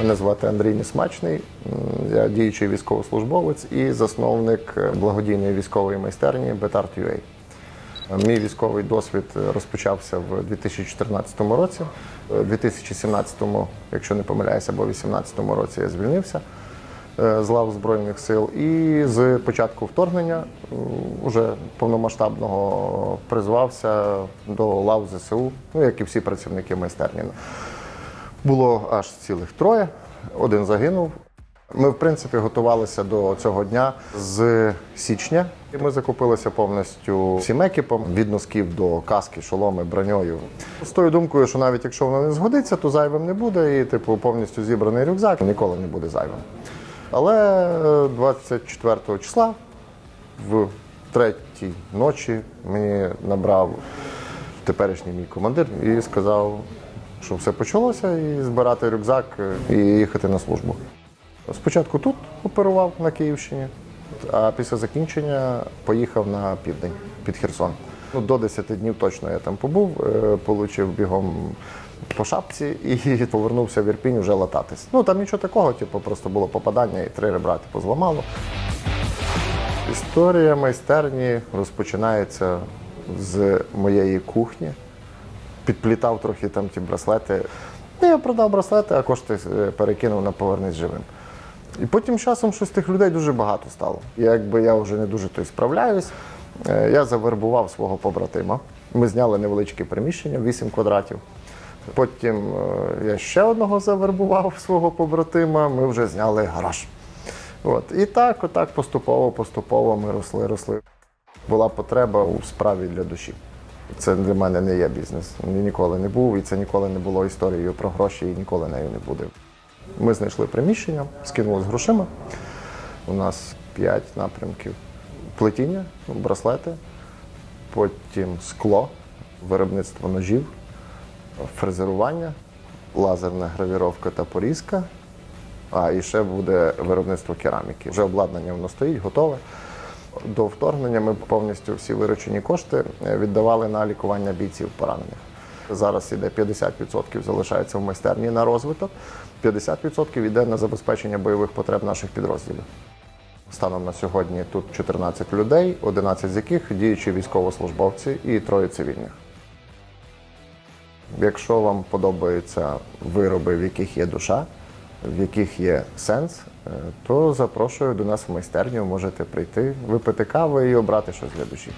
Мене звати Андрій Несмачний. Я діючий військовослужбовець і засновник е, благодійної військової майстерні Betart.ua. Мій військовий досвід розпочався в 2014 році. У 2017, якщо не помиляюся, або 2018 році я звільнився е, з лав Збройних сил. І з початку вторгнення м, уже повномасштабного призвався до лав ЗСУ, ну як і всі працівники майстерні. Було аж цілих троє, один загинув. Ми, в принципі, готувалися до цього дня з січня. Ми закупилися повністю всім екіпом від носків до каски, шоломи, броньою. З тою думкою, що навіть якщо воно не згодиться, то зайвим не буде, і типу повністю зібраний рюкзак ніколи не буде зайвим. Але е, 24 числа в третій ночі мені набрав теперішній мій командир і сказав, що все почалося, і збирати рюкзак е, і їхати на службу. Спочатку тут оперував на Київщині, а після закінчення поїхав на південь під Херсон. Ну, до 10 днів точно я там побув, е, получив бігом по шапці і повернувся в Ірпінь вже лататись. Ну там нічого такого, типу, просто було попадання і три ребра типу, зламало. Історія майстерні розпочинається з моєї кухні. Підплітав трохи там ті браслети. Ну, Я продав браслети, а кошти е, перекинув на повернись живим. І потім часом щось тих людей дуже багато стало. І Якби я вже не дуже той справляюсь, е, я завербував свого побратима. Ми зняли невеличке приміщення, 8 квадратів. Потім е, я ще одного завербував свого побратима, ми вже зняли гараж. От. І так, отак поступово, поступово ми росли, росли. Була потреба у справі для душі. Це для мене не є бізнес. Він ніколи не був, і це ніколи не було історією про гроші і ніколи нею не буде. Ми знайшли приміщення, скинули з грошима. У нас п'ять напрямків: плетіння, браслети, потім скло, виробництво ножів, фрезерування, лазерна гравіровка та порізка. А і ще буде виробництво кераміки. Вже обладнання воно стоїть, готове. До вторгнення ми повністю всі виручені кошти е, віддавали на лікування бійців поранених. Зараз іде 50% залишається в майстерні на розвиток, 50% йде на забезпечення бойових потреб наших підрозділів. Станом на сьогодні тут 14 людей, 11 з яких діючі військовослужбовці і троє цивільних. Якщо вам подобаються вироби, в яких є душа, в яких є сенс, то запрошую до нас в майстерню. Можете прийти, випити каву і обрати щось для душі.